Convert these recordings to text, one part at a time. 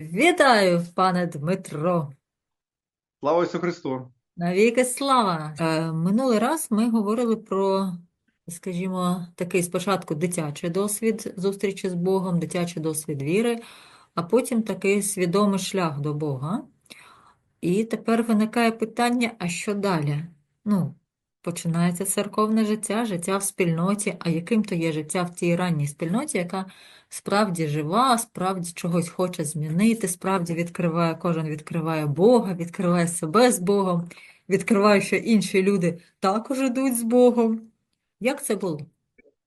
Вітаю, пане Дмитро. Слава Ісусу Христу! Навіки слава. Е, Минулий раз ми говорили про, скажімо, такий спочатку дитячий досвід зустрічі з Богом, дитячий досвід віри, а потім такий свідомий шлях до Бога. І тепер виникає питання, а що далі? Ну, починається церковне життя, життя в спільноті, а яким то є життя в тій ранній спільноті, яка справді жива, справді чогось хоче змінити, справді відкриває, кожен відкриває Бога, відкриває себе з Богом, відкриває, що інші люди також ідуть з Богом. Як це було?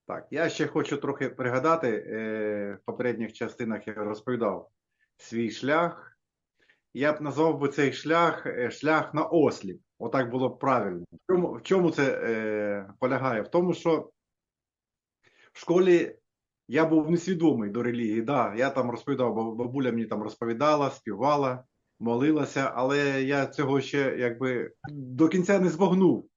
Так, я ще хочу трохи пригадати, е, в попередніх частинах я розповідав свій шлях. Я б назвав би цей шлях е, шлях на осліп. Отак було правильно. В чому, в чому це е, полягає? В тому, що в школі я був несвідомий до релігії. Да, я там розповідав, бо бабуля мені там розповідала, співала, молилася, але я цього ще якби до кінця не збагнув.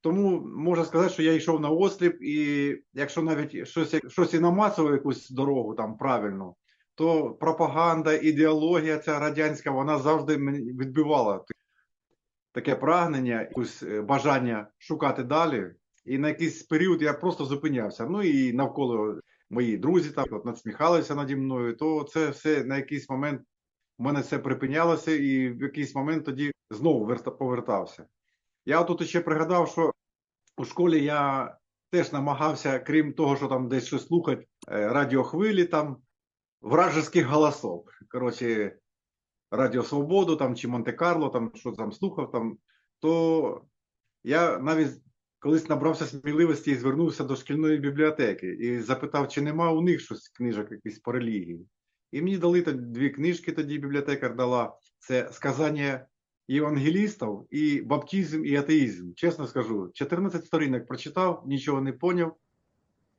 Тому можна сказати, що я йшов на осліп, і якщо навіть щось, щось і намацував якусь дорогу там правильно, то пропаганда, ідеологія ця радянська, вона завжди відбивала таке прагнення, якусь е, бажання шукати далі. І на якийсь період я просто зупинявся. Ну і навколо мої друзі там от, надсміхалися наді мною, то це все на якийсь момент в мене все припинялося, і в якийсь момент тоді знову повертався. Я тут ще пригадав, що у школі я теж намагався, крім того, що там десь щось слухати, е, радіохвилі там, вражеських голосов. Коротше, Радіо Свободу там чи Монте-Карло, там що там слухав, там, то я навіть колись набрався сміливості і звернувся до шкільної бібліотеки і запитав, чи нема у них щось книжок якісь по релігії. І мені дали дві книжки, тоді бібліотекар дала. Це сказання євангелістів і баптизм і атеїзм. Чесно скажу, 14 сторінок прочитав, нічого не поняв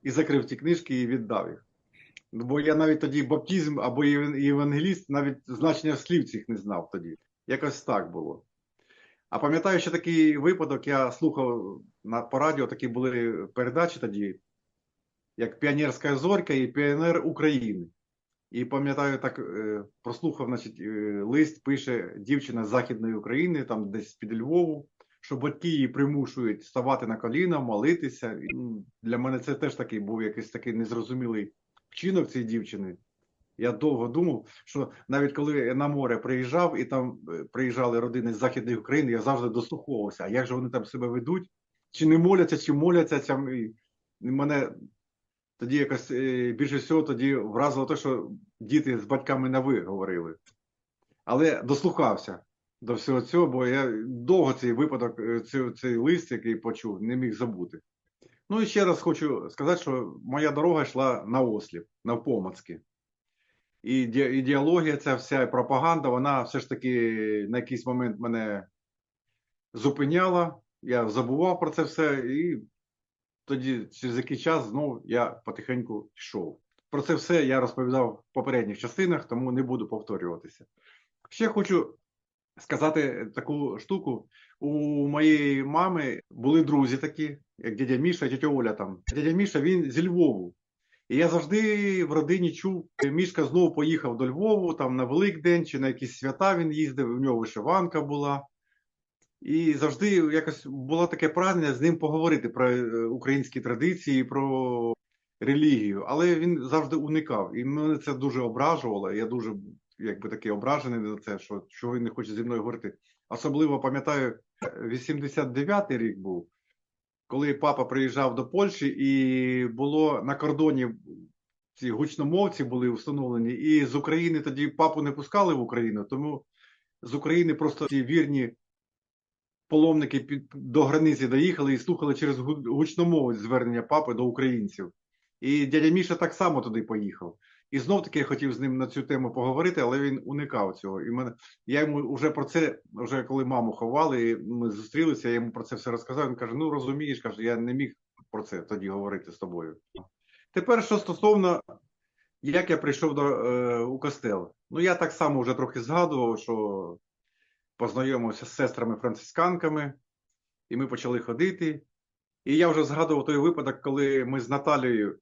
і закрив ті книжки і віддав їх. Ну, Бо я навіть тоді баптизм або євангеліст, навіть значення слів цих не знав тоді. Якось так було. А пам'ятаю, що такий випадок, я слухав на по радіо, такі були передачі тоді, як Піонерська зорька і Піонер України. І пам'ятаю, так е, прослухав, значить, е, лист пише дівчина з Західної України, там десь під Львову, що батьки її примушують ставати на коліна, молитися. І, для мене це теж такий був якийсь такий незрозумілий вчинок цієї дівчини. Я довго думав, що навіть коли на море приїжджав, і там е, приїжджали родини з Західної України, я завжди дослуховувався, а як же вони там себе ведуть? Чи не моляться, чи моляться. Там, і мене тоді якось е, більше всього тоді вразило те, що діти з батьками на ви говорили. Але дослухався до всього цього, бо я довго цей випадок, е, цей, цей лист, який почув, не міг забути. Ну і ще раз хочу сказати, що моя дорога йшла на осліп, навпомацьки. І ідеологія, ця вся пропаганда, вона все ж таки на якийсь момент мене зупиняла. Я забував про це все, і тоді через який час знову я потихеньку йшов. Про це все я розповідав в попередніх частинах, тому не буду повторюватися. Ще хочу сказати таку штуку. У моєї мами були друзі такі, як дядя Міша і тетя Оля там. Дядя Міша він зі Львову. І я завжди в родині чув, Мішка знову поїхав до Львову, там на Великдень чи на якісь свята він їздив, у нього вишиванка була. І завжди якось було таке прагнення з ним поговорити про е, українські традиції, про релігію, але він завжди уникав. І мене це дуже ображувало. Я дуже якби такий ображений на це, що, що він не хоче зі мною говорити. Особливо пам'ятаю, 89-й рік був, коли папа приїжджав до Польщі, і було на кордоні ці гучномовці були встановлені, і з України тоді папу не пускали в Україну, тому з України просто ці вірні паломники під, до границі доїхали і слухали через гу- гучномовець звернення папи до українців. І дядя Міша так само туди поїхав. І знов таки я хотів з ним на цю тему поговорити, але він уникав цього. І мене я йому вже про це, вже коли маму ховали, і ми зустрілися, я йому про це все розказав. Він каже: Ну розумієш, каже, я не міг про це тоді говорити з тобою. Тепер, що стосовно як я прийшов до е, у костел. Ну я так само вже трохи згадував, що познайомився з сестрами-францисканками, і ми почали ходити. І я вже згадував той випадок, коли ми з Наталією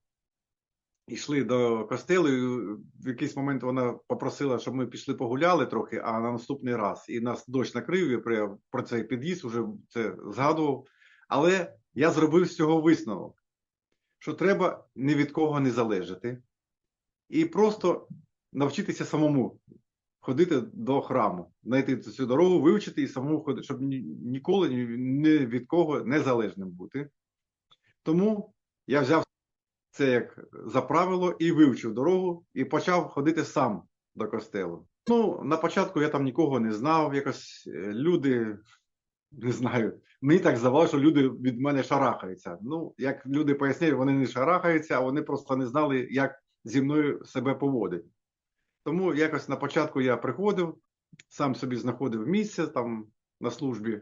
йшли до костелу, і в якийсь момент вона попросила, щоб ми пішли погуляли трохи, а на наступний раз. І нас дощ накрив, я про, цей під'їзд вже це згадував. Але я зробив з цього висновок, що треба ні від кого не залежати і просто навчитися самому ходити до храму, знайти цю дорогу, вивчити і самому ходити, щоб ні- ніколи ні від кого незалежним бути. Тому я взяв це як за правило і вивчив дорогу, і почав ходити сам до костелу. Ну, на початку я там нікого не знав, якось е, люди, не знаю, мені так здавалося, що люди від мене шарахаються. Ну, як люди поясняють, вони не шарахаються, а вони просто не знали, як зі мною себе поводить. Тому якось на початку я приходив, сам собі знаходив місце там на службі.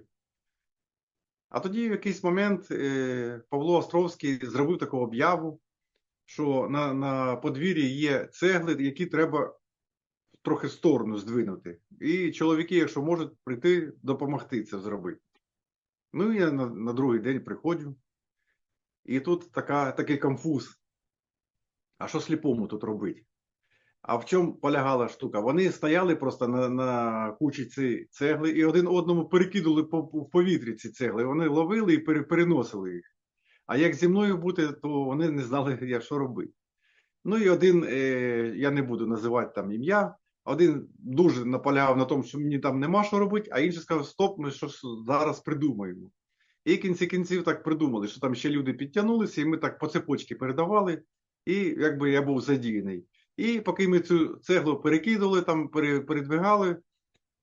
А тоді в якийсь момент е, Павло Островський зробив таку об'яву, що на, на подвір'ї є цегли, які треба трохи сторону здвинути. І чоловіки, якщо можуть, прийти, допомогти це зробити. Ну, я на, на другий день приходжу, і тут така, такий конфуз. А що сліпому тут робити? А в чому полягала штука? Вони стояли просто на, на кучі ці цегли і один одному перекидали по, в повітрі ці цегли. Вони ловили і переносили їх. А як зі мною бути, то вони не знали, як що робити. Ну і один, е, я не буду називати там ім'я, один дуже наполягав на тому, що мені там нема що робити, а інший сказав, стоп, ми щось зараз придумаємо. І в кінці кінців так придумали, що там ще люди підтягнулися, і ми так по цепочці передавали, і якби я був задіяний. І поки ми цю цеглу перекидували, там передвигали,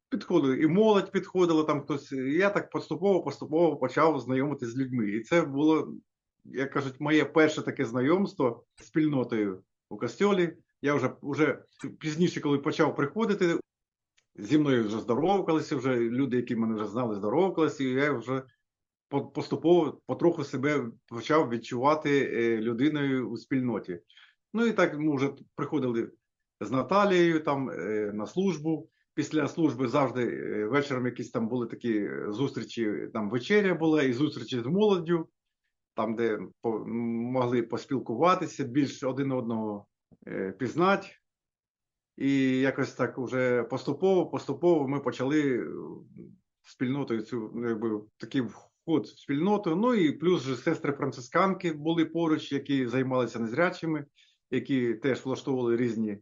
підходили, і молодь підходила, там хтось. і Я так поступово, поступово почав знайомитися з людьми. І це було, як кажуть, моє перше таке знайомство з спільнотою у костьолі. Я вже, вже пізніше, коли почав приходити, зі мною вже здоровкалися, вже люди, які мене вже знали, здоровкалися, і я вже поступово потроху себе почав відчувати е, людиною у спільноті. Ну і так ми вже приходили з Наталією там е, на службу. Після служби завжди е, вечором якісь там були такі зустрічі, там вечеря була і зустрічі з молоддю, там, де могли поспілкуватися, більш один одного е, пізнати. І якось так уже поступово, поступово ми почали е, спільнотою цю, якби такий вход в спільноту. Ну і плюс же сестри францисканки були поруч, які займалися незрячими, які теж влаштовували різні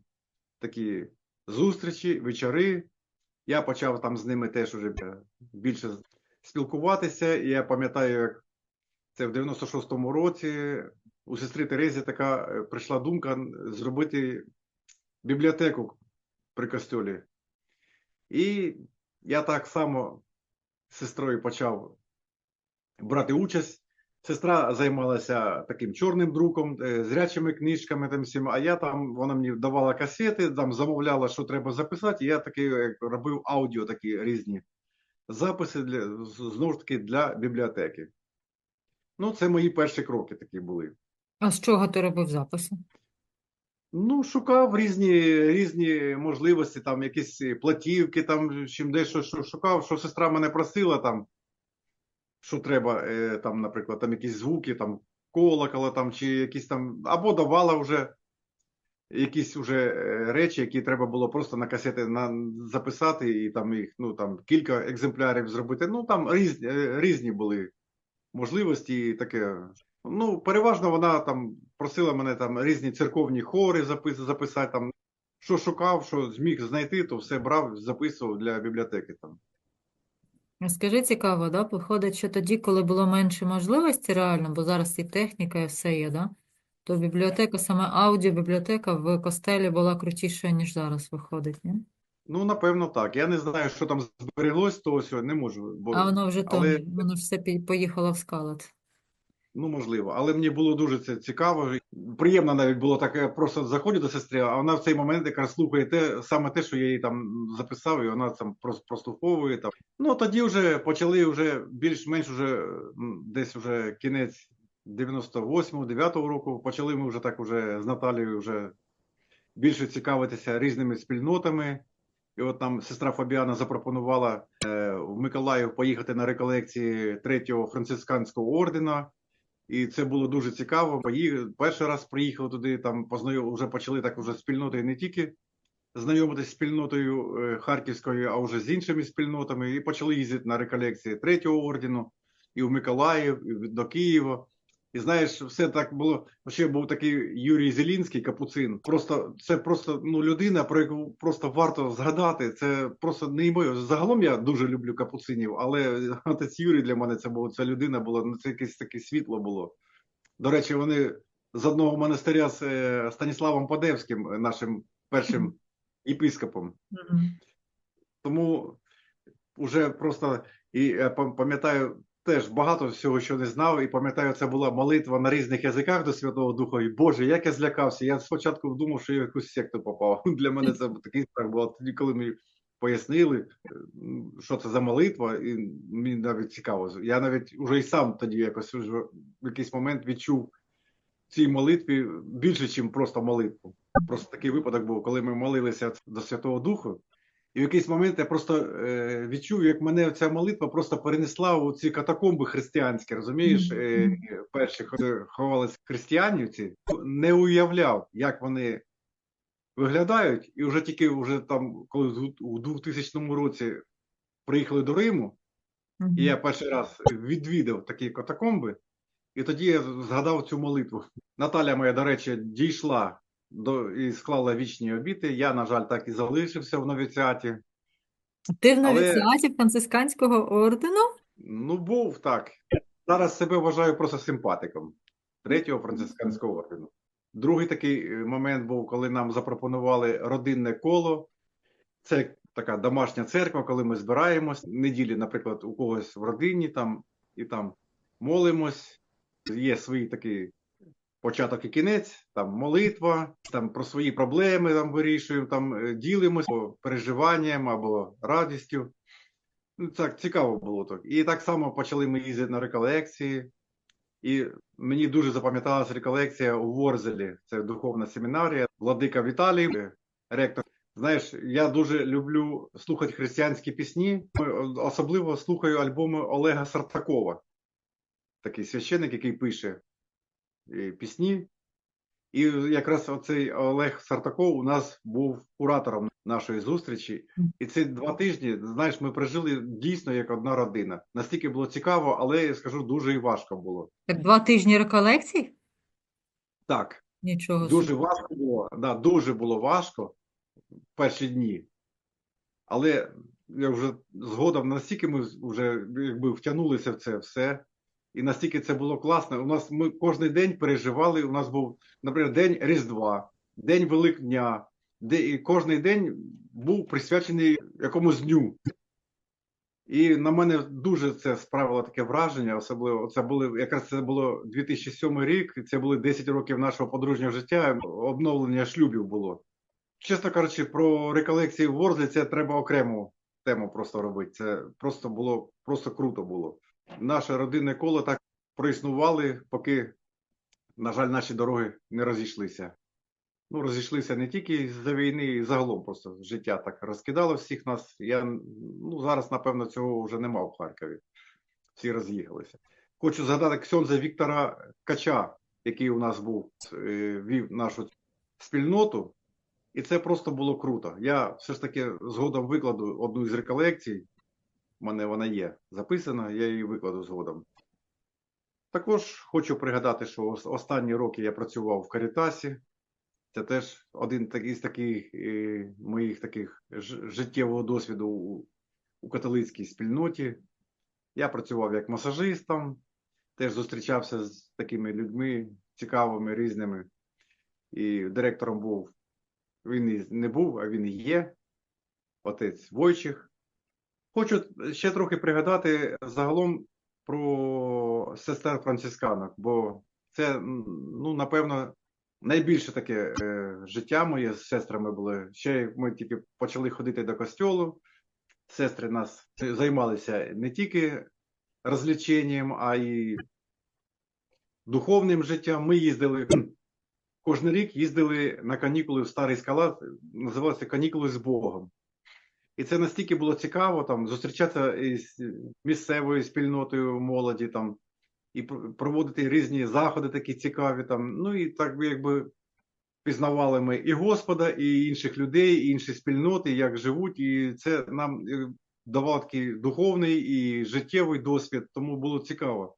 такі зустрічі, вечори. Я почав там з ними теж уже більше спілкуватися. І я пам'ятаю, як це в 96-му році у сестри Терезі така е, прийшла думка зробити бібліотеку при костьолі. І я так само з сестрою почав брати участь. Сестра займалася таким чорним друком, е, зрячими книжками, там всім, а я там, вона мені давала касети, там замовляла, що треба записати, і я таки робив аудіо такі різні записи для, знову ж таки для бібліотеки. Ну, це мої перші кроки такі були. А з чого ти робив записи? Ну, шукав різні, різні можливості, там якісь платівки, там чим дещо що шукав, що сестра мене просила там, що треба, е, там, наприклад, там якісь звуки, там колокола, там, чи якісь там, або давала вже якісь вже е, речі, які треба було просто на касети на, записати, і там їх, ну, там кілька екземплярів зробити. Ну, там різні, е, різні були можливості і таке. Ну, переважно вона там просила мене там різні церковні хори запис, записати там. Що шукав, що зміг знайти, то все брав, записував для бібліотеки там. Скажи цікаво, да? Виходить, що тоді, коли було менше можливості реально, бо зараз і техніка, і все є, да? То бібліотека, саме аудіобібліотека в костелі була крутішою, ніж зараз виходить, ні? Ну, напевно, так. Я не знаю, що там збереглось, то ось не можу. Бо, А воно вже але, Житомирі, воно ж все пі- поїхало в скалат. ну, можливо. Але мені було дуже це цікаво. Приємно навіть було так, просто заходжу до сестри, а вона в цей момент якраз слухає те, саме те, що я їй там записав, і вона там просто прослуховує. Там. Ну, тоді вже почали вже більш-менш вже м, десь вже кінець 98-9 року, почали ми вже так вже з Наталією вже більше цікавитися різними спільнотами. І от там сестра Фабіана запропонувала е, в Миколаїв поїхати на реколекції третього францисканського ордена. І це було дуже цікаво. Пої- Перший раз приїхали туди, там познайом... вже почали так уже спільнотою не тільки знайомитися з спільнотою е, Харківською, а вже з іншими спільнотами, і почали їздити на реколекції третього ордену, і в Миколаїв, і до Києва. І знаєш, все так було. Ще був такий Юрій Зелінський, капуцин. Просто це просто ну людина, про яку просто варто згадати. Це просто неймовірно. Загалом я дуже люблю капуцинів, але отець Юрій для мене це було. Ця людина була, ну це якесь таке світло було. До речі, вони з одного монастиря з е, Станіславом Падевським, е, нашим першим єпископом. Тому вже просто і пам'ятаю теж багато всього, що не знав, і пам'ятаю, це була молитва на різних язиках до Святого Духа. І Боже, як я злякався. Я спочатку думав, що я в якусь секту попав. Для мене це такий страх був. Тоді, коли мені пояснили, е, що це за молитва, і мені навіть цікаво. Я навіть уже і сам тоді якось уже в якийсь момент відчув цій молитві більше, ніж просто молитву. Просто такий випадок був, коли ми молилися до Святого Духу. І в якийсь момент я просто е, відчув, як мене ця молитва просто перенесла у ці катакомби християнські, розумієш? Е, перші хо- ховалися християнівці, не уявляв, як вони виглядають. І вже тільки вже там, коли у 2000 році приїхали до Риму, і я перший раз відвідав такі катакомби, і тоді я згадав цю молитву. Наталя моя, до речі, дійшла до і склала вічні обіти. Я, на жаль, так і залишився в новіціаті. Ти в Але- новіціаті францисканського ордену? Ну, був так. Зараз себе вважаю просто симпатиком третього францисканського ордену. Другий такий е, момент був, коли нам запропонували родинне коло. Це така домашня церква, коли ми збираємось неділі, наприклад, у когось в родині там і там молимось. Є свій такий початок і кінець, там молитва, там про свої проблеми там вирішуємо, там е, ділимось або переживанням або радістю. Ну, так цікаво було так. І так само почали ми їздити на реколекції. І мені дуже запам'яталася реколекція у Ворзелі. Це духовна семінарія. Владика Віталій, ректор. Знаєш, я дуже люблю слухати християнські пісні. Е, Особливо слухаю альбоми Олега Сартакова. Такий священник, який пише пісні. І якраз оцей Олег Сартаков у нас був куратором нашої зустрічі. І ці два тижні, знаєш, ми прожили дійсно як одна родина. Настільки було цікаво, але я скажу, дуже і важко було. Так два тижні реколекцій? Так, Нічого дуже собі. важко було. Да, дуже було важко в перші дні. Але я вже згодом настільки ми вже якби втягнулися в це все, і настільки це було класно. У нас ми кожен день переживали. У нас був, наприклад, день Різдва, день Великдня, де і кожен день був присвячений якомусь дню. І на мене дуже це справило таке враження. Особливо це були якраз це було 2007 рік. і Це були 10 років нашого подружнього життя. Обновлення шлюбів було. Чесно кажучи, про реколекції в Ворзлі це треба окрему тему просто робити. Це просто було просто круто було. Наше родинне коло так проіснували, поки, на жаль, наші дороги не розійшлися. Ну, розійшлися не тільки з-за війни, і загалом просто життя так розкидало всіх нас. Я ну, зараз, напевно, цього вже нема в Харкові. Всі роз'їхалися. Хочу згадати ксьонза Віктора Кача, який у нас був, е, вів нашу спільноту. І це просто було круто. Я все ж таки згодом викладу одну із реколекцій. У мене вона є записана, я її викладу згодом. Також хочу пригадати, що останні роки я працював в Карітасі. Це теж один із таких е, моїх таких життєвого досвіду у, католицькій спільноті. Я працював як масажистом, теж зустрічався з такими людьми цікавими, різними. І директором був він не був, а він є. Отець Войчих. Хочу ще трохи пригадати загалом про сестер францисканок, бо це, ну, напевно, найбільше таке е, життя моє з сестрами було. Ще ми тільки почали ходити до костьолу. Сестри нас займалися не тільки розліченням, а й духовним життям. Ми їздили кожен рік їздили на канікули в Старий Скалат, називалося канікули з Богом. І це настільки було цікаво там зустрічатися із місцевою спільнотою молоді, там і проводити різні заходи такі цікаві там. Ну і так би якби пізнавали ми і Господа, і інших людей, і інші спільноти, як живуть, і це нам е, давало такий духовний і життєвий досвід, тому було цікаво.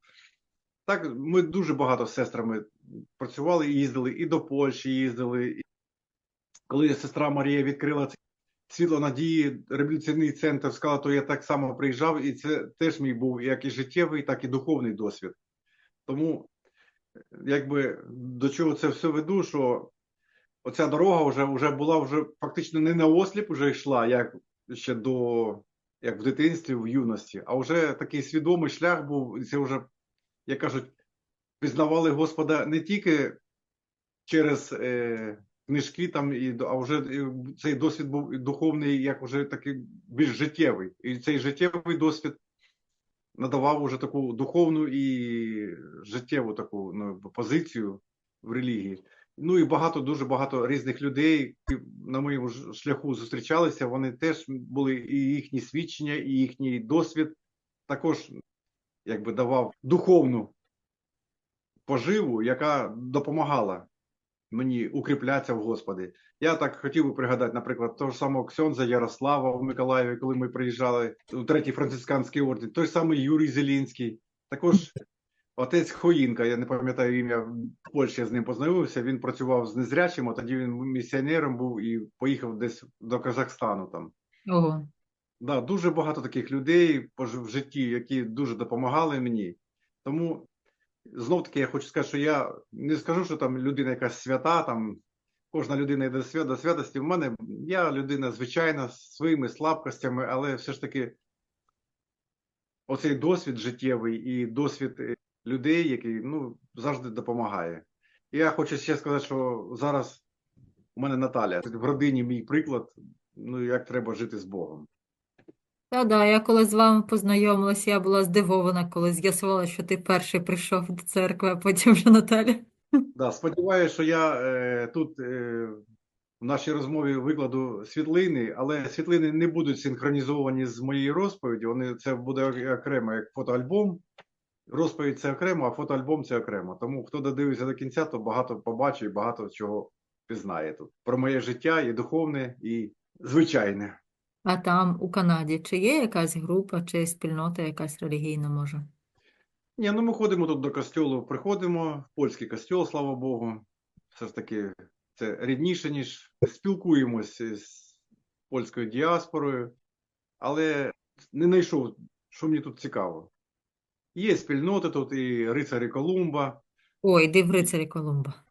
Так, ми дуже багато з сестрами працювали і їздили, і до Польщі їздили. Коли сестра Марія відкрила цей світло надії, революційний центр сказала, то я так само приїжджав, і це теж мій був як і життєвий, так і духовний досвід. Тому, якби до чого це все веду, що оця дорога вже, вже була вже фактично не на осліп вже йшла, як ще до як в дитинстві, в юності, а вже такий свідомий шлях був, і це вже, як кажуть, пізнавали Господа не тільки через е, книжки, там, і, а вже цей досвід був духовний, як вже такий більш життєвий. І цей життєвий досвід надавав уже таку духовну і життєву таку ну, позицію в релігії. Ну і багато, дуже багато різних людей на моєму шляху зустрічалися. Вони теж були і їхні свідчення, і їхній досвід також якби давав духовну поживу, яка допомагала мені укріплятися в Господі. Я так хотів би пригадати, наприклад, того ж самого Ксьонза Ярослава в Миколаєві, коли ми приїжджали у третій францисканський орден, той самий Юрій Зелінський, також отець Хоїнка, я не пам'ятаю ім'я, в Польщі я з ним познайомився. Він працював з незрячим, а тоді він місіонером був і поїхав десь до Казахстану там. Ого. Да, дуже багато таких людей в житті, які дуже допомагали мені. Тому знов таки я хочу сказати, що я не скажу, що там людина якась свята, там кожна людина йде до свя- до святості. В мене я людина звичайна з своїми слабкостями, але все ж таки оцей досвід життєвий і досвід е, людей, який ну, завжди допомагає. Я хочу ще сказати, що зараз у мене Наталя в родині мій приклад, ну як треба жити з Богом. Та да, я коли з вами познайомилася, я була здивована, коли з'ясувала, що ти перший прийшов до церкви, а потім вже Наталя. Да, сподіваюся, що я е, тут е, в нашій розмові викладу світлини, але світлини не будуть синхронізовані з моєю розповіддю. Вони це буде окремо як фотоальбом. Розповідь це окремо, а фотоальбом це окремо. Тому хто додивиться до кінця, то багато побачить і багато чого пізнає тут про моє життя і духовне, і звичайне. А там, у Канаді, чи є якась група, чи спільнота якась релігійна може? Ні, ну ми ходимо тут до костьолу, приходимо польський костьол, слава Богу. Все ж таки, це рідніше, ніж спілкуємося з польською діаспорою, але не знайшов, що мені тут цікаво. Є спільноти тут і рицарі Колумба, Ой, йди в рицарі Колумба.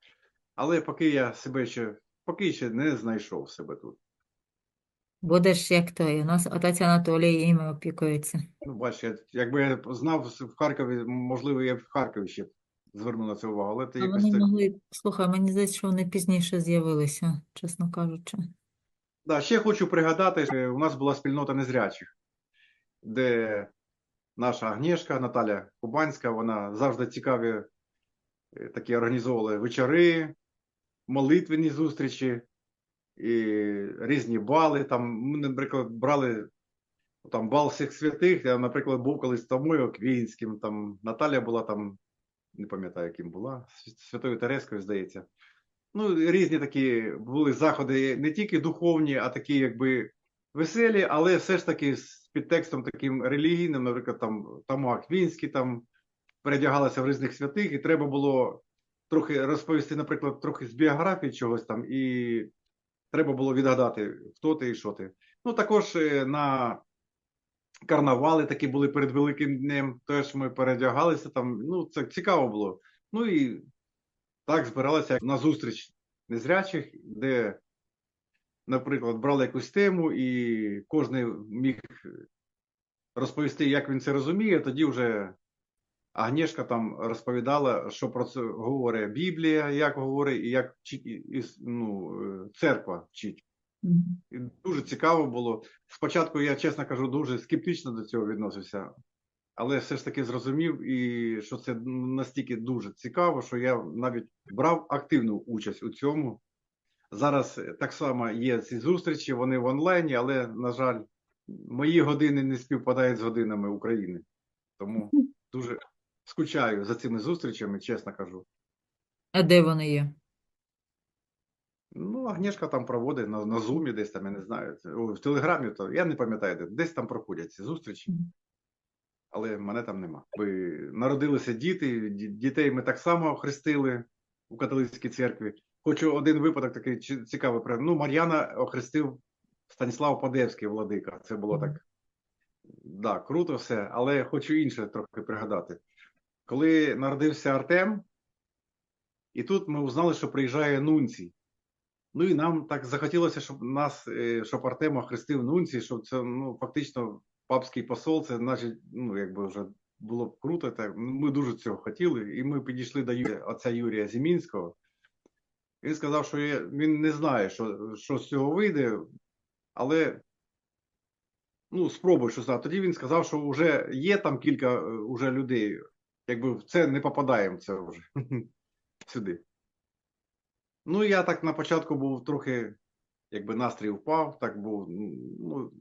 але поки я себе ще, поки ще не знайшов себе тут. Будеш як той. У нас отець Анатолій іми опікується. Ну, бач, я, якби я знав в Харкові, можливо, я б в Харкові ще звернув на це увагу, але ти А якось вони так. могли, слухай, мені здається, що вони пізніше з'явилися, чесно кажучи. Да, ще хочу пригадати, що у нас була спільнота незрячих, де наша Агнєшка Наталя Кубанська, вона завжди цікаві е, такі організовували вечори, молитвені зустрічі, і різні бали. Там, ми, наприклад, брали там бал всіх святих. Я, наприклад, був колись Томою Квінським, там Наталя була там, не пам'ятаю, яким була, Святою Терескою, здається. Ну, різні такі були заходи, не тільки духовні, а такі, якби веселі, але все ж таки з підтекстом таким релігійним, наприклад, там Тома Аквінський там передягалися в різних святих, і треба було трохи розповісти, наприклад, трохи з біографії чогось там, і треба було відгадати, хто ти і що ти. Ну, також е, на карнавали такі були перед Великим днем, теж ми передягалися там. Ну, це цікаво було. Ну і так збиралися на зустріч незрячих, де, наприклад, брали якусь тему, і кожен міг розповісти, як він це розуміє. Тоді вже Агнєшка там розповідала, що про це говорить Біблія, як говорить, і як ну, е, церква вчить. І дуже цікаво було. Спочатку я, чесно кажу, дуже скептично до цього відносився, але все ж таки зрозумів, і що це настільки дуже цікаво, що я навіть брав активну участь у цьому. Зараз е, так само є ці зустрічі, вони в онлайні, але, на жаль, мої години не співпадають з годинами України. Тому дуже скучаю за цими зустрічами, чесно кажу. А де вони є? Ну, Агнєшка там проводить на, на Зумі десь там, я не знаю. В Телеграмі, то я не пам'ятаю, де, десь там проходять ці зустрічі, але мене там нема. Би народилися діти, ді- дітей ми так само хрестили у католицькій церкві. Хочу один випадок такий цікавий. Ну, Мар'яна охрестив Станіслав Падевський владика. Це було так. Да, круто все, але хочу інше трохи пригадати. Коли народився Артем, і тут ми узнали, що приїжджає Нунцій. Ну і нам так захотілося, щоб нас, е, щоб Артема хрестив Нунцій, щоб це ну, фактично папський посол, це значить, ну, якби вже було б круто. Так. Ми дуже цього хотіли, і ми підійшли до Ю- отця Юрія Зімінського. Він сказав, що він не знає, що, що з цього вийде, але ну, спробуй що знати. Тоді він сказав, що вже є там кілька е, уже людей, якби в це не попадаємо це вже сюди. Ну, я так на початку був трохи, якби настрій впав, так був, ну,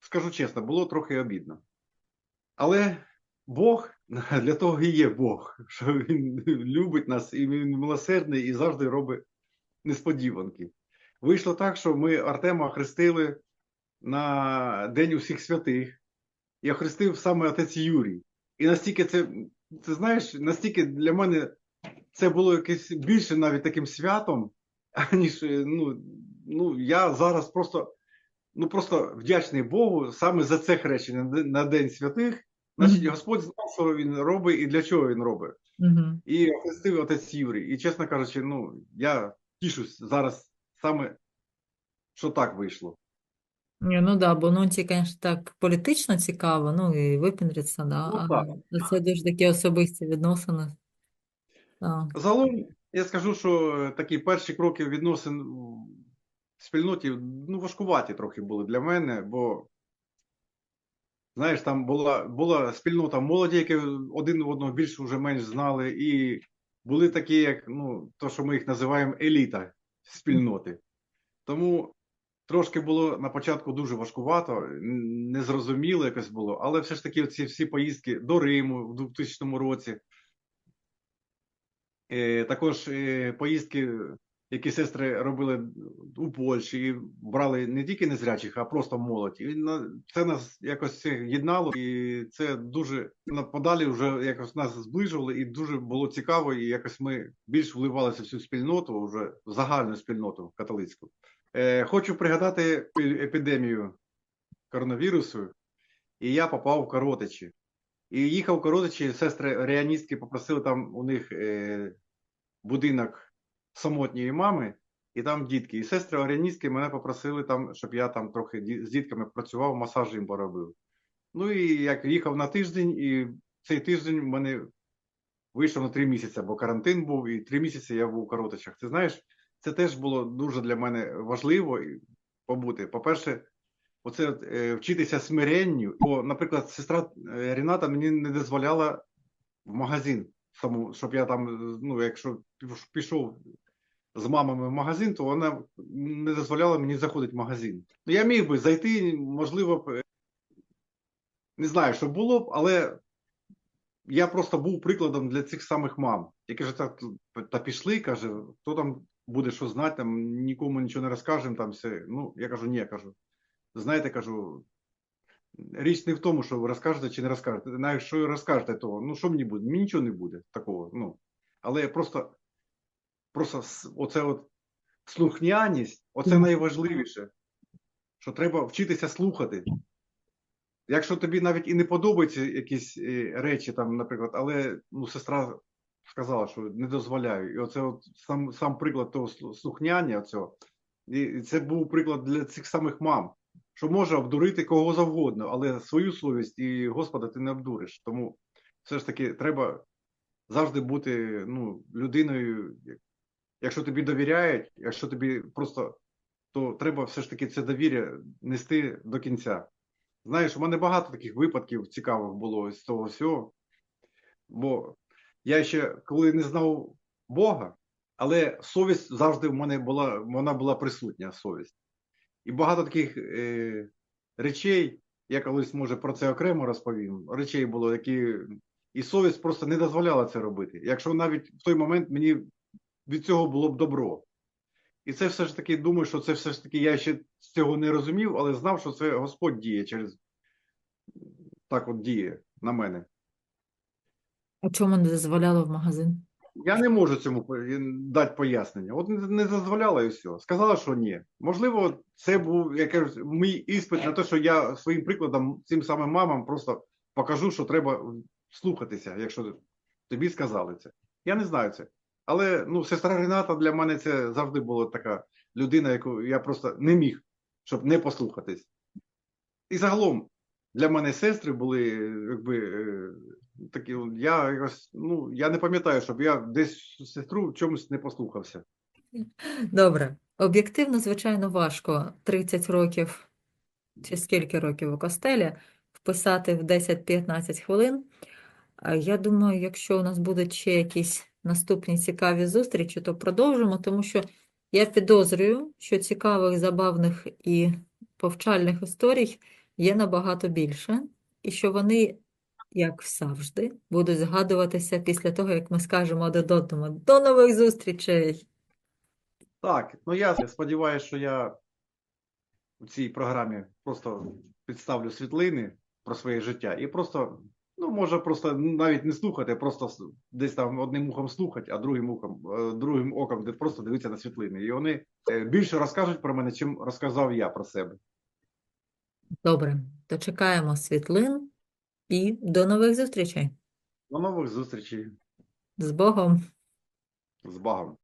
скажу чесно, було трохи обідно. Але Бог для того і є Бог, що Він любить нас, і він милосердний і завжди робить несподіванки. Вийшло так, що ми Артема хрестили на День усіх святих, і охрестив саме отець Юрій. І настільки це, ти знаєш, настільки для мене це було якесь більше навіть таким святом, аніж е, ну, ну я зараз просто, ну просто вдячний Богу саме за це хрещення на День- святих. Значить. Господь знав, що він робить і для чого він робить. Угу. І охрестив отець Юрій. І чесно кажучи, ну я тішусь зараз саме, що так вийшло. Ні, ну да, бо Нунці, звісно, так політично цікаво, ну і випендриться, да. Ну, а так. це дуже такі особисті відносини. Так. Загалом я скажу, що такі перші кроки відносин в спільноті ну, важкуваті трохи були для мене, бо знаєш, там була, була спільнота молоді, які один одного більш вже менш знали, і були такі, як ну, то, що ми їх називаємо еліта спільноти. Тому трошки було на початку дуже важкувато, незрозуміло якось було, але все ж таки ці всі поїздки до Риму в 2000 році. Е, також е, поїздки, які сестри робили у Польщі, і брали не тільки незрячих, а просто молодь. І це нас якось всіх єднало, і це дуже на- подалі вже якось нас зближувало, і дуже було цікаво, і якось ми більш вливалися в цю спільноту, вже в загальну спільноту католицьку. Е, хочу пригадати епідемію коронавірусу, і я попав в Коротичі. І їхав в Коротичі, сестри реаністки попросили там у них е, будинок самотньої мами, і там дітки. І сестри оріаністки мене попросили там, щоб я там трохи з дітками працював, масаж їм поробив. Ну і як їхав на тиждень, і цей тиждень в мене вийшов на три місяці, бо карантин був, і три місяці я був у Коротичах. Ти знаєш, це теж було дуже для мене важливо побути. По-перше, оце е, вчитися смиренню. Бо, наприклад, сестра е, Ріната мені не дозволяла в магазин, саму, щоб я там, ну, якщо пішов з мамами в магазин, то вона не дозволяла мені заходити в магазин. Ну, я міг би зайти, можливо, б, е, не знаю, що було б, але я просто був прикладом для цих самих мам, які ж так та пішли, каже, хто там буде що знати, там нікому нічого не розкажемо, там все. Ну, я кажу, ні, кажу. Знаєте, кажу, річ не в тому, що ви розкажете чи не розкажете. Навіть ви розкажете, то ну що мені буде? Мені нічого не буде такого. Ну. Але просто, просто оце от слухняність, оце найважливіше, що треба вчитися слухати. Якщо тобі навіть і не подобаються якісь е, речі, там, наприклад, але ну, сестра сказала, що не дозволяю. І оце от сам, сам приклад того слухняння, оцього, і і це був приклад для цих самих мам, що може обдурити кого завгодно, але свою совість і Господа ти не обдуриш. Тому все ж таки треба завжди бути ну, людиною, якщо тобі довіряють, якщо тобі просто, то треба все ж таки це довір'я нести до кінця. Знаєш, у мене багато таких випадків цікавих було з того всього. Бо я ще коли не знав Бога, але совість завжди в мене була, вона була присутня, совість. І багато таких е, речей, я колись може про це окремо розповім. Речей було, які І совість просто не дозволяла це робити. Якщо навіть в той момент мені від цього було б добро. І це все ж таки думаю, що це все ж таки я ще цього не розумів, але знав, що це Господь діє через так от діє на мене. А чому не дозволяло в магазин? Я не можу цьому дати пояснення. От не, не дозволяла і все. Сказала, що ні. Можливо, це був я кажу, мій іспит на те, що я своїм прикладом цим самим мамам просто покажу, що треба слухатися, якщо тобі сказали це. Я не знаю це. Але ну, сестра Рената для мене це завжди була така людина, яку я просто не міг, щоб не послухатись. І загалом для мене сестри були, якби е, такі, я якось, ну, я не пам'ятаю, щоб я десь сестру в чомусь не послухався. Добре. Об'єктивно, звичайно, важко 30 років чи скільки років у костелі вписати в 10-15 хвилин. Я думаю, якщо у нас будуть ще якісь наступні цікаві зустрічі, то продовжимо, тому що я підозрюю, що цікавих, забавних і повчальних історій є набагато більше, і що вони, як завжди, будуть згадуватися після того, як ми скажемо один одному до нових зустрічей! Так, ну я сподіваюся, що я у цій програмі просто підставлю світлини про своє життя і просто, ну, може, просто навіть не слухати, просто десь там одним ухом слухати, а другим ухом, е, другим оком просто дивитися на світлини. І вони е, більше розкажуть про мене, чим розказав я про себе. Добре, то чекаємо світлин і до нових зустрічей. До нових зустрічей З Богом! з Богом.